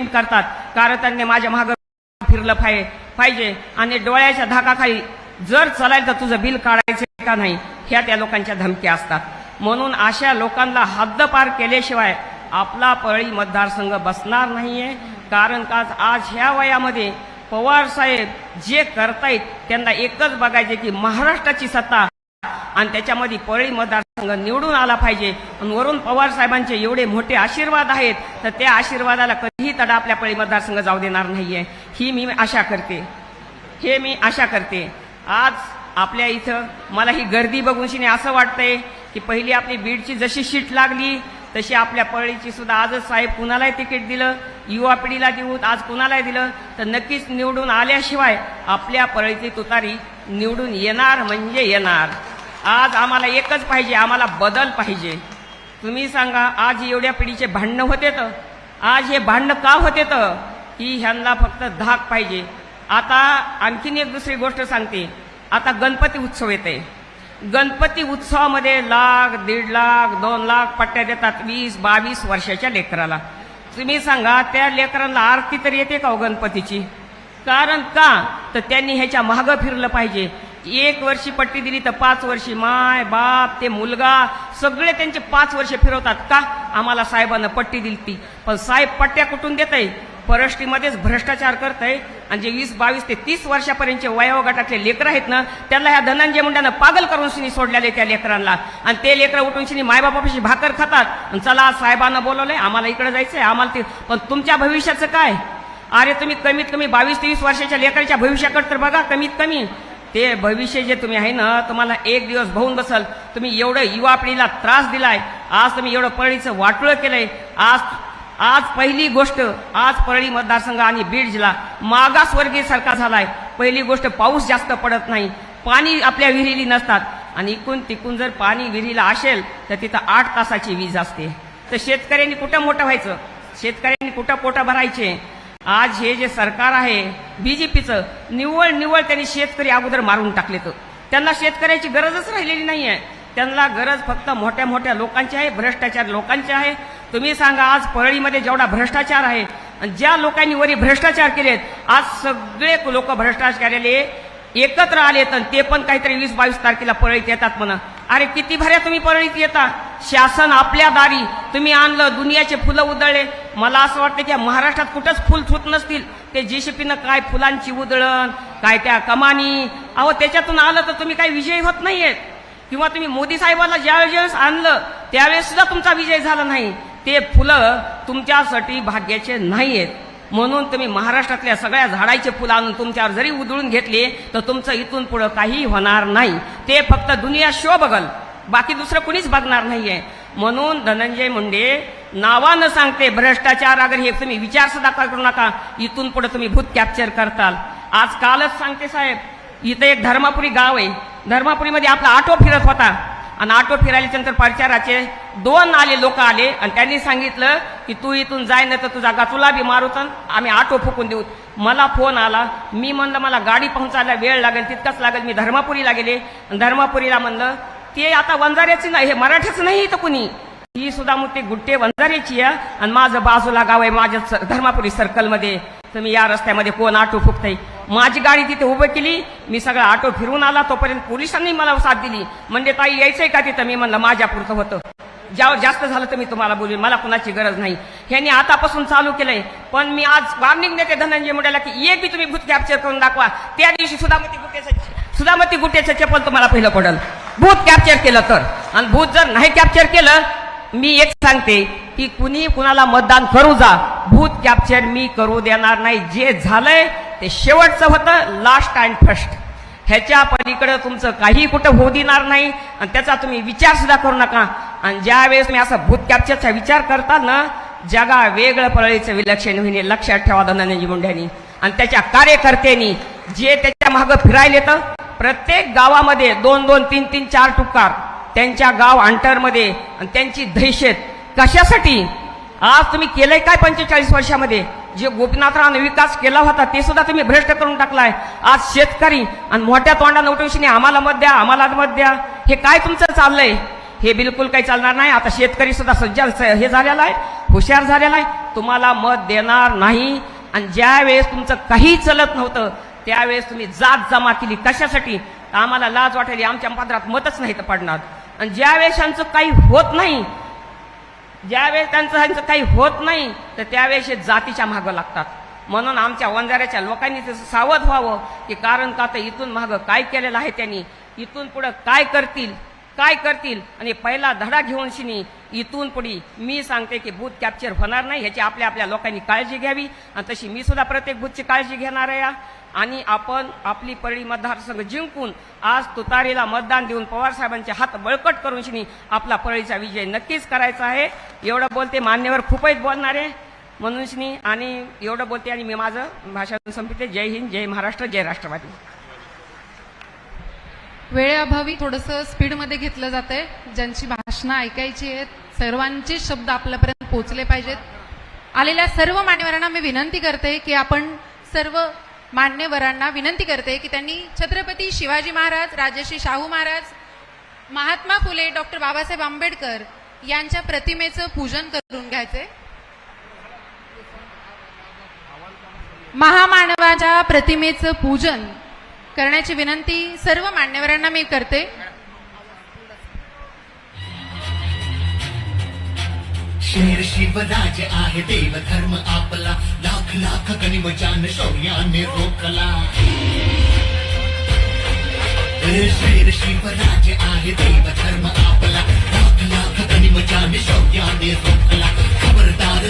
Payment करतात. कारण त्यांनी माझ्या मागं फिरलं पाहिजे पाहिजे. आणि डोळ्याच्या धाकाखाली जर चालायला तर तुझं बिल काढायचं का नाही ह्या त्या लोकांच्या धमक्या असतात. म्हणून अशा लोकांना हद्दपार केल्याशिवाय आपला परळी मतदारसंघ बसणार नाहीये. कारण का आज ह्या वयामध्ये पवार साहेब जे करतायत त्यांना एकच बघायचे की महाराष्ट्राची सत्ता आणि त्याच्यामध्ये परळी मतदार निवडून आला पाहिजे. आणि वरून पवार साहेबांचे एवढे मोठे आशीर्वाद आहेत तर त्या आशीर्वादाला कधीही तडा आपल्या पळी मतदारसंघ जाऊ देणार नाहीये. ही मी आशा करते. हे मी आशा करते. आज आपल्या इथं मला ही गर्दी बघून शिने असं वाटतंय की पहिली आपली बीडची जशी शीट लागली तशी आपल्या पळीची सुद्धा आजच साहेब कुणालाही तिकीट दिलं युवा पिढीला देऊ आज कुणालाही दिलं तर नक्कीच निवडून आल्याशिवाय आपल्या पळीची तुतारी निवडून येणार म्हणजे येणार. आज आम्हाला एकच पाहिजे आम्हाला बदल पाहिजे. तुम्ही सांगा आज एवढ्या पिढीचे भांडणं होते तर? आज हे भांडणं का होते तर? की ह्यांना फक्त धाक पाहिजे. आता आणखीन एक दुसरी गोष्ट सांगते. आता गणपती उत्सव येते गणपती उत्सवामध्ये लाख दीड लाख दोन लाख पट्ट्या देतात वीस बावीस वर्षाच्या लेकराला. तुम्ही सांगा त्या लेकरांना आरती तर येते का हो गणपतीची? कारण का? तर त्यांनी ह्याच्या मागं फिरलं पाहिजे. एक वर्षी पट्टी दिली तर पाच वर्षी. माय बाप ते मुलगा. सगळे त्यांचे पाच वर्ष फिरवतात. का? आम्हाला साहेबांना पट्टी दिली ती पण साहेब पट्ट्या कुठून देत आहे परष्टीमध्येच भ्रष्टाचार करत आहे आणि जे वीस बावीस ते तीस वर्षापर्यंतचे वयोगटातले लेकरं आहेत ना त्यांना ह्या धनंजय मुंड्यानं पागल करून शिनी सोडलेले त्या लेकरांना. आणि ते लेकरं उठून शिनी मायबापापाशी भाकर खातात. आणि चला आज साहेबांना बोलवलंय आम्हाला इकडे जायचंय आम्हाला ते पण तुमच्या भविष्याचं काय? अरे तुम्ही कमीत कमी बावीस तेवीस वर्षाच्या लेकराच्या भविष्याकडे तर बघा कमीत कमी. ते भविष्य जे तुम्ही आहे ना तुम्हाला एक दिवस भाऊन बसल तुम्ही एवढं युवा पिढीला त्रास दिलाय आज तुम्ही एवढं परळीचं वाटोळं केलंय आज आज पहिली गोष्ट आज परळी मतदारसंघ आणि बीड जिल्हा मागासवर्गीय सरकार झालाय. पहिली गोष्ट पाऊस जास्त पडत नाही पाणी आपल्या विहिरीली नसतात. आणि इकून तिकून जर पाणी विहिरीला असेल तर तिथं आठ तासाची वीज असते. तर शेतकऱ्यांनी कुठं मोठं व्हायचं? शेतकऱ्यांनी कुठं पोटं भरायचे? आज हे जे सरकार आहे बीजेपीचं निव्वळ निव्वळ त्यांनी शेतकरी अगोदर मारून टाकले तर त्यांना शेतकऱ्याची गरजच राहिलेली नाही आहे त्यांना गरज फक्त मोठ्या मोठ्या लोकांची आहे भ्रष्टाचार लोकांचे आहे. तुम्ही सांगा आज परळीमध्ये जेवढा भ्रष्टाचार आहे आणि ज्या लोकांनी वरी भ्रष्टाचार केलेत आज सगळे लोक भ्रष्टाचाराले एकत्र आलेत आणि ते पण काहीतरी वीस बावीस तारखेला परळीत येतात म्हणा. अरे किती भऱ्या तुम्ही परळीत येता. शासन आपल्या दारी. तुम्ही आणलं दुनियाचे फुलं उधळले. मला असं वाटतं की महाराष्ट्रात कुठंच फुल थुत नसतील. ते जेसीपीनं काय फुलांची उधळण काय त्या कमानी. अहो त्याच्यातून आलं तर तुम्ही काही विजयी होत नाहीयेत. किंवा तुम्ही मोदी साहेबांना ज्यावेळेस आणलं त्यावेळेस सुद्धा तुमचा विजय झाला नाही. ते फुलं तुमच्यासाठी भाग्याचे नाही आहेत म्हणून तुम्ही महाराष्ट्रातल्या सगळ्या झाडाचे फुलं आणून तुमच्यावर जरी उधळून घेतले तर तुमचं इथून पुढं काही होणार नाही. ते फक्त दुनिया शो बघल. बाकी दुसरं कुणीच बघणार नाहीये. म्हणून धनंजय मुंडे नावानं सांगते भ्रष्टाचार अगर हे तुम्ही विचार सुद्धा करू नका. इथून पुढे तुम्ही भूत कॅप्चर करताल. आज कालच सांगते साहेब इथं एक धर्मापुरी गाव आहे. धर्मापुरीमध्ये आपला आटो फिरत होता. आणि ऑटो फिरायला नंतर प्रचाराचे दोन आले लोक आले. आणि त्यांनी सांगितलं की तू इथून जाय ना तर तुझा गा तुला बी तर आम्ही ऑटो फुकून देऊ. मला फोन आला. मी म्हणलं मला गाडी पोहोचायला वेळ लागेल तितकाच लागेल. मी धर्मापुरीला गेले. आणि धर्मापुरीला म्हणलं ते आता वंजाऱ्याचे नाही हे मराठीच नाही इथं कुणी? ही सुद्धा मग ते गुट्टे वंजाऱ्याची आहे. आणि माझं बाजूला गाव आहे माझ्या स- धर्मापुरी सर्कलमध्ये तुम्ही या रस्त्यामध्ये कोण ऑटो फुकताय? माझी गाडी तिथे उभं केली मी सगळं ऑटो फिरून आला तोपर्यंत पोलिसांनी मला साथ दिली. म्हणजे ताई यायचंय का तिथं? मी म्हणलं माझ्यापुरतं होतं. ज्यावर जास्त झालं तर मी तुम्हाला बोलेन मला कुणाची गरज नाही. ह्यांनी आतापासून चालू केलंय. पण मी आज वार्निंग देते धनंजय मुंडेला की एक बी तुम्ही भूत कॅप्चर करून दाखवा. त्या दिवशी सुधामती गुट्टेचं सुधामती गुट्टेचं चप्पल तुम्हाला पहिलं पडल. भूत कॅप्चर केलं तर. आणि भूत जर नाही कॅप्चर केलं मी एक सांगते की कुणी कुणाला मतदान करू जा भूत कॅप्चर मी करू देणार नाही. जे झालंय ते शेवटचं होतं लास्ट अँड फर्स्ट ह्याच्या पलीकडे तुमचं काही कुठं होऊ देणार नाही आणि त्याचा तुम्ही विचार सुद्धा करू नका. आणि ज्या वेळेस तुम्ही असं भूत कॅप्चरचा विचार करता ना जगा वेगळं पळीचं विलक्षण होईने लक्षात ठेवा धनंजय मुंड्यांनी. आणि त्याच्या कार्यकर्त्यांनी जे त्याच्या मागं फिरायला येतं प्रत्येक गावामध्ये दोन दोन तीन तीन चार टुकार त्यांच्या गाव अंटरमध्ये आणि त्यांची दहशत कशासाठी? आज तुम्ही केलंय काय पंचेचाळीस वर्षामध्ये? जे गोपीनाथराव विकास केला होता ते सुद्धा तुम्ही भ्रष्ट करून टाकलाय. आज शेतकरी आणि मोठ्या तोंडा उठवशीने आम्हाला मत द्या आम्हाला मत द्या. हे काय तुमचं चाललंय? हे बिलकुल काही चालणार नाही. आता शेतकरी सुद्धा सज्ज हे झालेला आहे हुशार झालेला आहे. तुम्हाला मत देणार नाही. आणि ज्या वेळेस तुमचं काही चलत नव्हतं त्यावेळेस तुम्ही जात जमा केली. कशासाठी? तर आम्हाला लाज वाटायली. आमच्या पात्रात मतच नाही तर पडणार. आणि ज्या वेळेस यांचं काही होत नाही ज्यावेळेस त्यांचं ह्यांचं काही होत नाही तर त्यावेळेस हे जातीच्या मागं लागतात. म्हणून आमच्या वंजाऱ्याच्या लोकांनी तसं सावध व्हावं की कारण का तर इथून मागं काय केलेलं आहे त्यांनी? इथून पुढं काय करतील? काय करतील? आणि पहिला धडा घेऊन शिनी इथून पुढे मी सांगते की बूथ कॅप्चर होणार नाही ह्याची आपल्या आपल्या लोकांनी काळजी घ्यावी. आणि तशी मी सुद्धा प्रत्येक बूथची काळजी घेणार आहे. आणि आपण आपली परळी मतदारसंघ जिंकून आज तुतारीला मतदान देऊन पवार साहेबांचे हात बळकट करून शिनी आपला परळीचा विजय नक्कीच करायचा आहे. एवढं बोलते मान्यवर खूपच बोलणारे म्हणून शिनी आणि एवढं बोलते आणि मी माझं भाषण संपते जय हिंद जय महाराष्ट्र जय राष्ट्रवादी. वेळेअभावी थोडंसं स्पीडमध्ये घेतलं जात आहे ज्यांची भाषणं ऐकायची आहेत सर्वांचे शब्द आपल्यापर्यंत पोहोचले पाहिजेत. आलेल्या सर्व मान्यवरांना मी विनंती करते की आपण सर्व मान्यवरांना विनंती करते की त्यांनी छत्रपती शिवाजी महाराज राजश्री शाहू महाराज महात्मा फुले डॉक्टर बाबासाहेब आंबेडकर यांच्या प्रतिमेचं पूजन करून घ्यायचे. महामानवाच्या प्रतिमेचं पूजन करण्याची विनंती सर्व मान्यवरांना मी करते. शेर शिवराज आहे देव धर्म आपला. लाख लाख गनिमजान शौर्याने रोखला. शेर शिवराज आहे देव धर्म आपला. लाख लाख गनिमजान शौर्याने रोखला. खबरदार